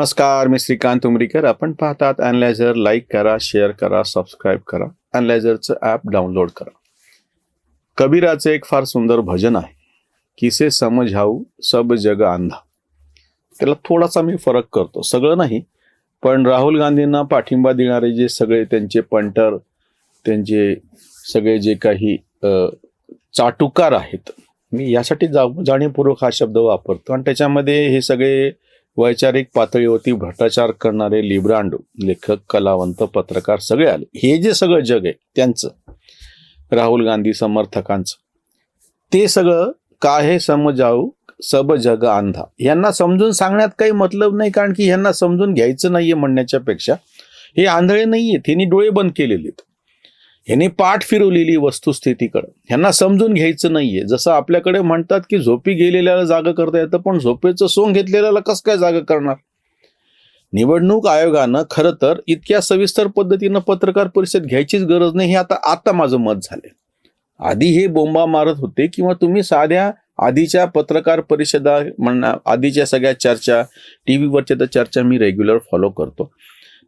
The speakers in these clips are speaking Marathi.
नमस्कार मी श्रीकांत उमरीकर. आपण पाहतात अनलायझर लाईक करा शेअर करा सबस्क्राईब करा. अनलायझरचं ॲप डाउनलोड करा. कबीराचं एक फार सुंदर भजन आहे. किसे समजाऊ सब जग अंधा त्याला थोडासा मी फरक करतो. सगळं नाही पण राहुल गांधींना पाठिंबा देणारे जे सगळे त्यांचे पंटर त्यांचे सगळे जे काही चाटुकार आहेत मी यासाठी जा जाणीवपूर्वक हा शब्द वापरतो. आणि त्याच्यामध्ये हे सगळे वैचारिक पातळीवरती भ्रष्टाचार करणारे लिब्रांडो लेखक कलावंत पत्रकार सगळे आले. हे जे सगळं जग आहे त्यांचं. राहुल गांधी समर्थकांचं. ते सगळं काय हे समजाऊ सब जग अंधा यांना समजून सांगण्यात काही मतलब नाही कारण की यांना समजून घ्यायचं नाहीये म्हणण्याच्या पेक्षा हे आंधळे नाहीये त्यांनी डोळे बंद केलेले आहेत यांनी पाठ फिरवलेली वस्तुस्थितीकडं. ह्यांना समजून घ्यायचं नाहीये. जसं आपल्याकडे म्हणतात की झोपी गेलेल्याला जागा करता येतं पण झोपेचं सोंग घेतलेल्याला कसं काय जागा करणार? निवडणूक आयोगानं खरं तर इतक्या सविस्तर पद्धतीनं पत्रकार परिषद घ्यायचीच गरज नाही हे आता आता माझं मत झालंय. आधी हे बोंबा मारत होते किंवा तुम्ही साध्या आधीच्या पत्रकार परिषदा म्हणणार आधीच्या सगळ्या चर्चा टी व्हीवरच्या तर चर्चा मी रेग्युलर फॉलो करतो.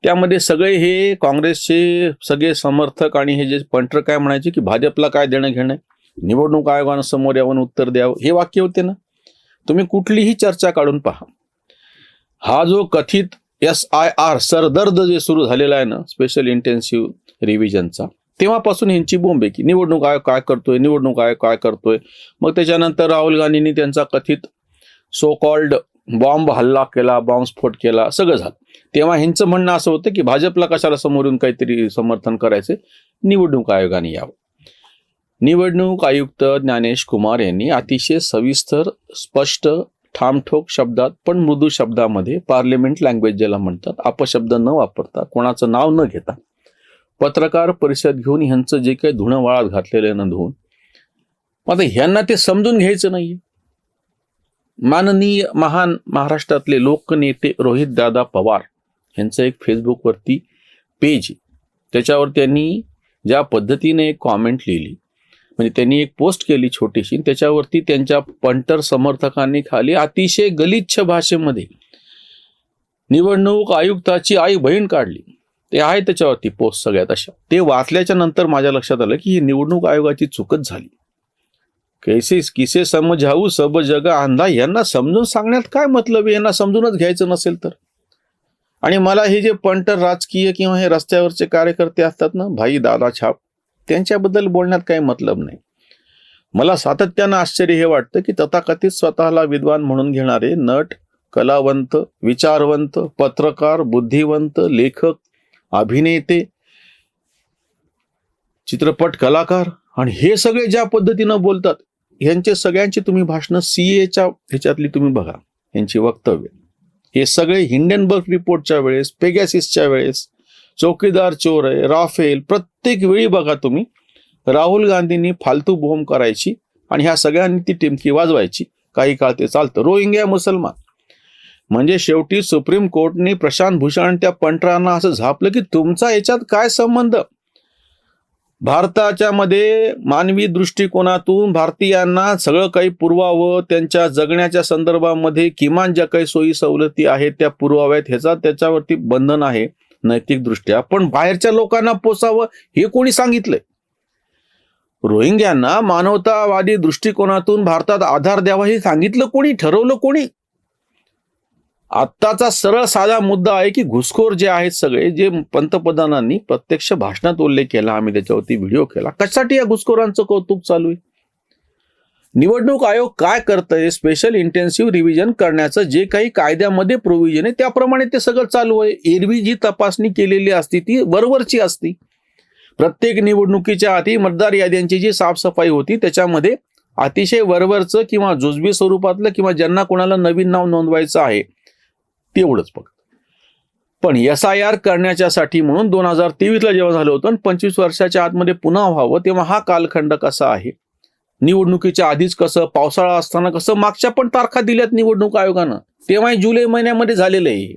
त्यामध्ये सगळे हे काँग्रेसचे सगळे समर्थक आणि हे जे पंटर काय म्हणायचे की भाजपला काय देणं घेणं निवडणूक आयोगानं समोर यावं उत्तर द्यावं. हे वाक्य होते ना? तुम्ही कुठलीही चर्चा काढून पहा. हा जो कथित एस आय आर सरदर्द जे सुरू झालेला आहे ना स्पेशल इंटेन्सिव्ह रिव्हिजनचा तेव्हापासून ह्यांची बोंब आहे की निवडणूक आयोग काय करतोय निवडणूक आयोग काय करतोय? मग त्याच्यानंतर राहुल गांधींनी त्यांचा कथित सो कॉल्ड बॉम्ब हल्ला केला बॉम्बस्फोट केला सगळं झालं. तेव्हा ह्यांचं म्हणणं असं होतं की भाजपला कशाला समोरून काहीतरी समर्थन करायचे? निवडणूक आयोगाने यावं. निवडणूक आयुक्त ज्ञानेश कुमार यांनी अतिशय सविस्तर स्पष्ट ठामठोक शब्दात पण मृदू शब्दामध्ये पार्लिमेंट लँग्वेज ज्याला म्हणतात अपशब्द न वापरता कोणाचं नाव न घेता पत्रकार परिषद घेऊन ह्यांचं जे काही धुणं वाळात घातलेलं आहे ना धुवून आता ह्यांना ते समजून घ्यायचं नाही माननीय महान महाराष्ट्रातले लोकनेते रोहित दादा पवार यांचं एक फेसबुकवरती पेज आहे. त्याच्यावर त्यांनी ज्या पद्धतीने एक कॉमेंट लिहिली म्हणजे त्यांनी एक पोस्ट केली छोटीशी त्याच्यावरती त्यांच्या पंटर समर्थकांनी खाली अतिशय गलिच्छ भाषेमध्ये निवडणूक आयुक्ताची आई बहीण काढली. ते आहे त्याच्यावरती पोस्ट सगळ्यात अशा. ते वाचल्याच्या नंतर माझ्या लक्षात आलं की ही निवडणूक आयोगाची चुकच झाली. कैसे किसे समजाऊ सब जग आंधा यांना समजून सांगण्यात काय मतलब आहे? यांना समजूनच घ्यायचं नसेल तर. आणि मला हे जे पंटर राजकीय किंवा हे रस्त्यावरचे कार्यकर्ते असतात ना भाई दादा छाप त्यांच्याबद्दल बोलण्यात काही मतलब नाही. मला सातत्यानं आश्चर्य हे वाटतं की तथाकथित स्वतःला विद्वान म्हणून घेणारे नट कलावंत विचारवंत पत्रकार बुद्धिवंत लेखक अभिनेते चित्रपट कलाकार आणि हे सगळे ज्या पद्धतीनं बोलतात यांचे सगळ्यांची तुम्ही भाषणं सी एच्या ह्याच्यातली तुम्ही बघा यांची वक्तव्य. हे सगळे हिंडनबर्ग रिपोर्टच्या वेळेस पेगॅसिसच्या वेळेस चौकीदार चोर आहे राफेल प्रत्येक वेळी बघा तुम्ही राहुल गांधींनी फालतू बोंब करायची आणि ह्या सगळ्यांनी ती टिमकी वाजवायची. काही काळ ते चालतं. रोहिंग्या मुसलमान. म्हणजे शेवटी सुप्रीम कोर्टने प्रशांत भूषण त्या पंटरांना असं झापलं की तुमचा याच्यात काय संबंध? भारताच्या मध्ये मानवी दृष्टिकोनातून भारतीयांना सगळं काही पुरवावं त्यांच्या जगण्याच्या संदर्भामध्ये किमान ज्या काही सोयी सवलती आहेत त्या पुरवाव्यात ह्याचा त्याच्यावरती बंधन आहे नैतिकदृष्ट्या. पण बाहेरच्या लोकांना पोसावं हे कोणी सांगितलंय? रोहिंग्यांना मानवतावादी दृष्टिकोनातून भारतात आधार द्यावा हे सांगितलं कोणी? ठरवलं कोणी? आत्ताचा सरळ साधा मुद्दा आहे की घुसखोर जे आहेत सगळे जे पंतप्रधानांनी प्रत्यक्ष भाषणात उल्लेख केला आम्ही त्याच्यावरती व्हिडिओ केला. कशासाठी या घुसखोरांचं कौतुक चालू आहे? निवडणूक आयोग काय करतंय? स्पेशल इंटेन्सिव्ह रिव्हिजन करण्याचं जे काही कायद्यामध्ये प्रोव्हिजन आहे त्याप्रमाणे ते सगळं चालू आहे. एरवी जी तपासणी केलेली असती ती बरोबरची असती. प्रत्येक निवडणुकीच्या आधी मतदार याद्यांची जी साफसफाई होती त्याच्यामध्ये अतिशय वरवरचं किंवा जुजबी स्वरूपातलं किंवा ज्यांना कोणाला नवीन नाव नोंदवायचं आहे तेवढंच फक्त पण एस आय आर करण्याच्यासाठी म्हणून दोन हजार तेवीसला जेव्हा झालं होतं आणि पंचवीस वर्षाच्या आतमध्ये पुन्हा व्हावं तेव्हा हा कालखंड कसा आहे? निवडणुकीच्या आधीच कसं पावसाळा असताना कसं मागच्या पण तारखा दिल्यात निवडणूक आयोगानं. तेव्हाही जुलै महिन्यामध्ये झालेलं आहे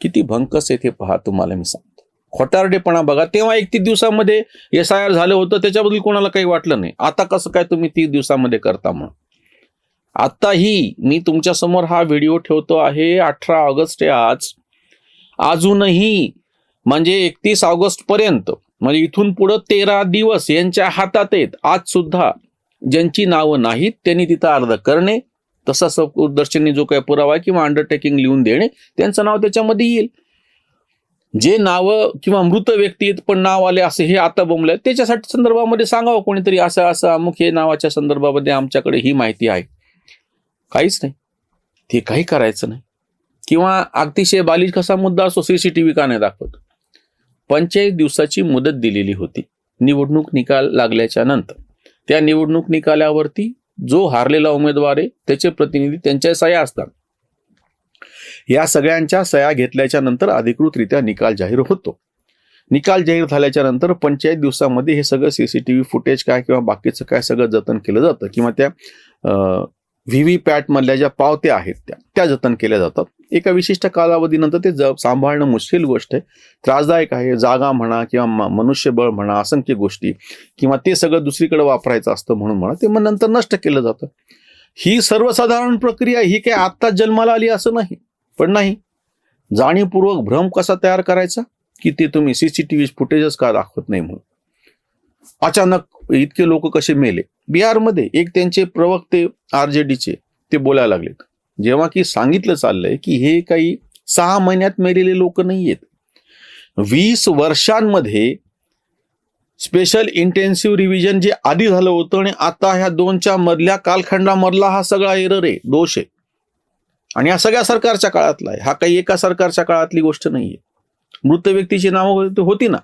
किती भंकस आहे ते पहा तुम्हाला मी सांगतो. खोटारडेपणा बघा. तेव्हा एकतीस दिवसामध्ये एस आय आर झालं होतं त्याच्याबद्दल कोणाला काही वाटलं नाही. आता कसं काय तुम्ही तीस दिवसामध्ये करता म्हणून? आत्ताही मी तुमच्यासमोर हा व्हिडिओ ठेवतो आहे अठरा ऑगस्ट आहे आज. अजूनही म्हणजे एकतीस ऑगस्ट पर्यंत म्हणजे इथून पुढं तेरा दिवस यांच्या हातात आहेत. आज सुद्धा ज्यांची नावं नाहीत त्यांनी तिथं अर्ज करणे तसा सदर्शनी जो काही पुरावा आहे किंवा अंडरटेकिंग लिहून देणे त्यांचं नाव त्याच्यामध्ये येईल. जे नावं किंवा मृत व्यक्ती आहेत पण नाव आले असे हे आता बोंबले त्याच्यासाठी संदर्भामध्ये सांगावं कोणीतरी असं असं अमुक हे नावाच्या संदर्भामध्ये आमच्याकडे ही माहिती आहे. काहीच नाही. ते काही करायचं नाही. किंवा अतिशय बालिश कसा मुद्दा असो सीसीटीव्ही का नाही दाखवत. पंचेचाळीस दिवसाची मुदत दिलेली होती. निवडणूक निकाल लागल्याच्या नंतर. त्या निवडणूक निकालावरती जो हारलेला उमेदवार आहे त्याचे प्रतिनिधी त्यांच्या सह्या असतात. या सगळ्यांच्या सह्या घेतल्याच्या नंतर अधिकृतरित्या निकाल जाहीर होतो. निकाल जाहीर झाल्याच्यानंतर पंचायत दिवसामध्ये हे सगळं सीसीटीव्ही फुटेज काय किंवा बाकीचं काय सगळं जतन केलं जातं किंवा त्या व्ही व्ही पॅट मधल्या ज्या पावत्या आहेत त्या त्या जतन केल्या जातात. एका विशिष्ट कालावधीनंतर ते ज सांभाळणं मुश्किल गोष्ट आहे. त्रासदायक आहे जागा म्हणा किंवा मनुष्यबळ म्हणा असंख्य गोष्टी किंवा ते सगळं दुसरीकडे वापरायचं असतं म्हणून म्हणा ते मग नंतर नष्ट केलं जातं. ही सर्वसाधारण प्रक्रिया ही काय आत्ताच जन्माला आली असं नाही. पण नाही. जाणीवपूर्वक भ्रम कसा तयार करायचा? की ते तुम्ही सीसीटीव्ही फुटेजच का दाखवत नाही म्हणून? अचानक इतके लोक कसे मेले? बिहारमध्ये एक त्यांचे प्रवक्ते आर जे डीचे ते बोलायला लागलेत जेव्हा की सांगितलं चाललंय की हे काही सहा महिन्यात मेलेले लोक नाही आहेत वीस वर्षांमध्ये स्पेशल इंटेन्सिव्ह रिव्हिजन जे आधी झालं होतं आणि आता ह्या दोनच्या मधल्या कालखंडामधला हा सगळा एरर आहे दोष आहे. आणि हा सगळ्या सरकारच्या काळातला आहे. हा काही एका सरकारच्या काळातली गोष्ट नाहीये. मृत व्यक्तीची नावं होती- होती ना?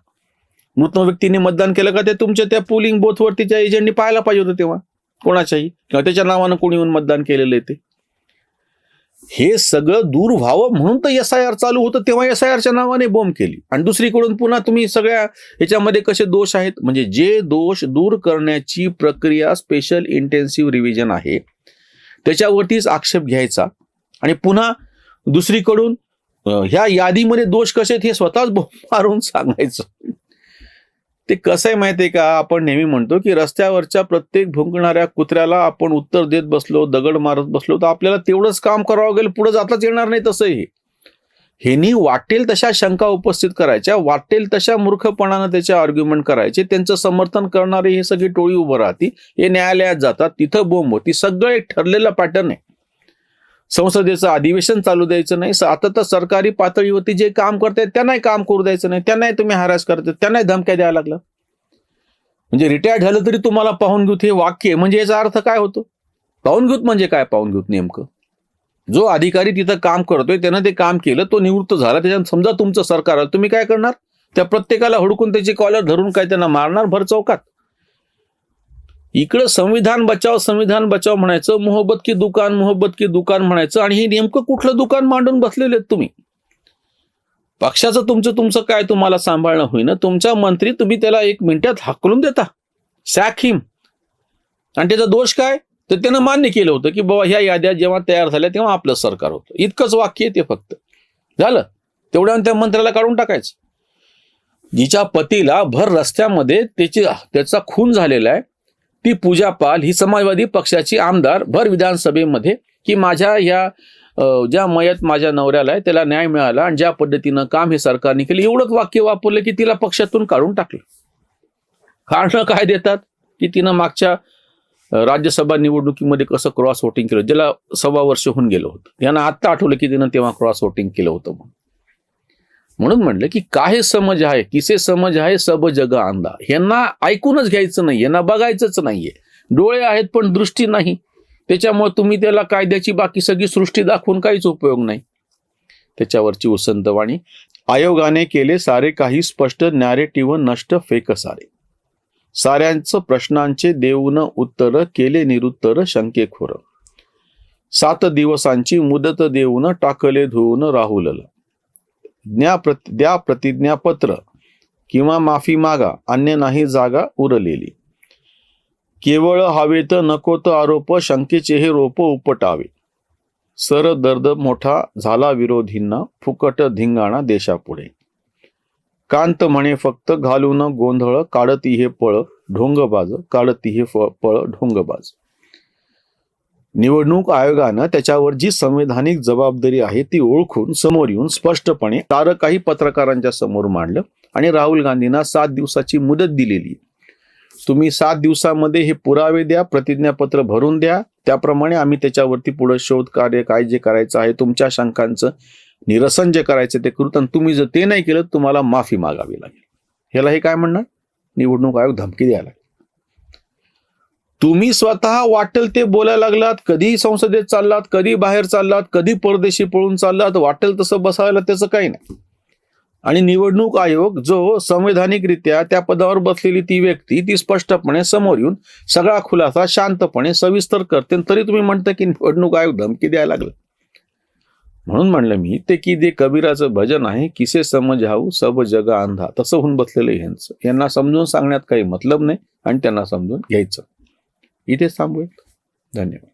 मृत व्यक्तीने मतदान केलं का? ते तुमच्या त्या पोलिंग बोथवरतीच्या एजंटनी पाहायला पाहिजे होतं तेव्हा. कोणाच्याही? किंवा त्याच्या नावानं कोणी येऊन मतदान केलेलं आहे ते? हे सगळं दूर व्हावं म्हणून तर एस आय आर चालू होतं तेव्हा एस आय आरच्या नावाने बोंब केली. आणि दुसरीकडून पुन्हा तुम्ही सगळ्या ह्याच्यामध्ये कसे दोष आहेत? म्हणजे जे दोष दूर करण्याची प्रक्रिया स्पेशल इंटेन्सिव्ह रिव्हिजन आहे त्याच्यावरतीच आक्षेप घ्यायचा. आणि पुन्हा दुसरीकडून ह्या यादीमध्ये दोष कसे आहेत हे स्वतःच बॉम्ब मारून सांगायचं. ते कसं आहे माहितीये का? आपण नेहमी म्हणतो की रस्त्यावरच्या प्रत्येक भुंकणाऱ्या कुत्र्याला आपण उत्तर देत बसलो दगड मारत बसलो तर आपल्याला तेवढंच काम करावं लागेल पुढे जाताच येणार नाही तसंही. हेनी वाटेल तशा शंका उपस्थित करायच्या वाटेल तशा मूर्खपणानं त्याचे आर्ग्युमेंट करायचे त्यांचं समर्थन करणारी हे सगळी टोळी उभं राहती हे न्यायालयात जातात तिथं बोंब होती सगळं एक ठरलेलं पॅटर्न आहे. संसदेचं अधिवेशन चालू द्यायचं नाही. आता तर सरकारी पातळीवरती जे काम करतायत त्यांनाही काम करू द्यायचं नाही. त्यांनाही तुम्ही हरास करताय त्यांनाही धमक्या द्यायला लागला. म्हणजे रिटायर्ड झालं तरी तुम्हाला पाहून घेऊत हे वाक्य म्हणजे याचा अर्थ काय होतो? पाहून घेऊत म्हणजे काय पाहून घेऊत नेमकं? जो अधिकारी तिथं काम करतोय त्यानं ते काम केलं तो निवृत्त झाला. त्याच्यानं समजा तुमचं सरकार आलं तुम्ही काय करणार? त्या प्रत्येकाला हुडकून त्याची कॉलर धरून काय त्यांना मारणार? भर चौकात इकडं संविधान बचाव संविधान बचाव म्हणायचं मोहब्बत की दुकान मोहब्बत की दुकान म्हणायचं आणि हे नेमकं कुठलं दुकान मांडून बसलेले आहेत तुम्ही? पक्षाचं तुमचं तुमचं काय तुम्हाला सांभाळणं होईना तुमचा मंत्री तुम्ही त्याला एक मिनिटात हाकलून देता. Sack him. आणि त्याचा दोष काय? तर त्यानं मान्य केलं होतं की बाबा ह्या याद्या जेव्हा तयार झाल्या तेव्हा आपलं सरकार होतं. इतकंच वाक्य आहे ते फक्त. झालं? तेवढ्या त्या मंत्र्याला काढून टाकायचं. जिच्या पतीला भर रस्त्यामध्ये त्याची त्याचा खून झालेला आहे. ती पूजा पाल ही समाजवादी पक्षाची आमदार भर विधानसभेमध्ये की माझ्या या ज्या मयत माझ्या नवऱ्याला आहे त्याला न्याय मिळाला आणि ज्या पद्धतीनं काम हे सरकारने केलं एवढंच वाक्य वापरलं की तिला पक्षातून काढून टाकलं. कारण काय देतात? की तिनं मागच्या राज्यसभा निवडणुकीमध्ये कसं क्रॉस वोटिंग केलं ज्याला सव्वा वर्ष होऊन गेलं होतं. यांना आत्ता आठवलं की तिनं तेव्हा क्रॉस वोटिंग केलं होतं म्हणून. म्हणून म्हणलं की काय समज आहे किसे समज आहे सब जग अंधा. यांना ऐकूनच घ्यायचं नाही यांना बघायचंच नाहीये. डोळे आहेत पण दृष्टी नाही. त्याच्यामुळे तुम्ही त्याला कायद्याची बाकी सगळी सृष्टी दाखवून काहीच उपयोग नाही. त्याच्यावरची उसंतवाणी आयोगाने केले सारे काही स्पष्ट नॅरेटिव्ह नष्ट फेक सारे. साऱ्यांचं प्रश्नांचे देऊन उत्तर केले निरुत्तर शंकेखोर. सात दिवसांची मुदत देऊन टाकले धुवून राहुलला. ज्ञा प्रति द्या प्रतिज्ञापत्र किंवा माफी मागा अन्य नाही जागा उरलेली. केवळ हवेत नकोत आरोप शंकेचे हे रोप उपटावे. सर दर्द मोठा झाला विरोधींना फुकट धिंगाणा देशापुढे. कांत म्हणे फक्त घालून गोंधळ काढती हे पळ ढोंगबाज काढती हे फळ पळ ढोंगबाज. निवडणूक आयोगानं त्याच्यावर जी संवैधानिक जबाबदारी आहे ती ओळखून समोर येऊन स्पष्टपणे तारकाही काही पत्रकारांच्या समोर मांडलं आणि राहुल गांधींना सात दिवसाची मुदत दिलेली. तुम्ही सात दिवसामध्ये हे पुरावे द्या प्रतिज्ञापत्र भरून द्या. त्याप्रमाणे आम्ही त्याच्यावरती पुढे शोध कार्य काय जे करायचं आहे तुमच्या शंकांचं निरसन जे करायचं ते करू. आणि तुम्ही जर ते नाही केलं तुम्हाला माफी मागावी लागेल. ह्याला हे काय म्हणणार? निवडणूक आयोग धमकी द्यायला लागेल. तुम्ही स्वतः वाटेल ते बोलायला लागलात कधी संसदेत चाललात कधी बाहेर चाललात कधी परदेशी पळून चाललात वाटेल तसं बसायला त्याचं काही नाही. आणि निवडणूक आयोग जो संवैधानिकरित्या त्या पदावर बसलेली ती व्यक्ती ती स्पष्टपणे समोर येऊन सगळा खुलासा शांतपणे सविस्तर करते तरी तुम्ही म्हणता की निवडणूक आयोग धमकी द्यायला लागलं. म्हणून म्हणलं मी ते की जे कबीराचं भजन आहे किसे समज हाऊ सब जग अंधा तसं होऊन बसलेलं यांचं ह्यांचं. यांना समजून सांगण्यात काही मतलब नाही आणि त्यांना समजून घ्यायचं. इथेच थांबूयात धन्यवाद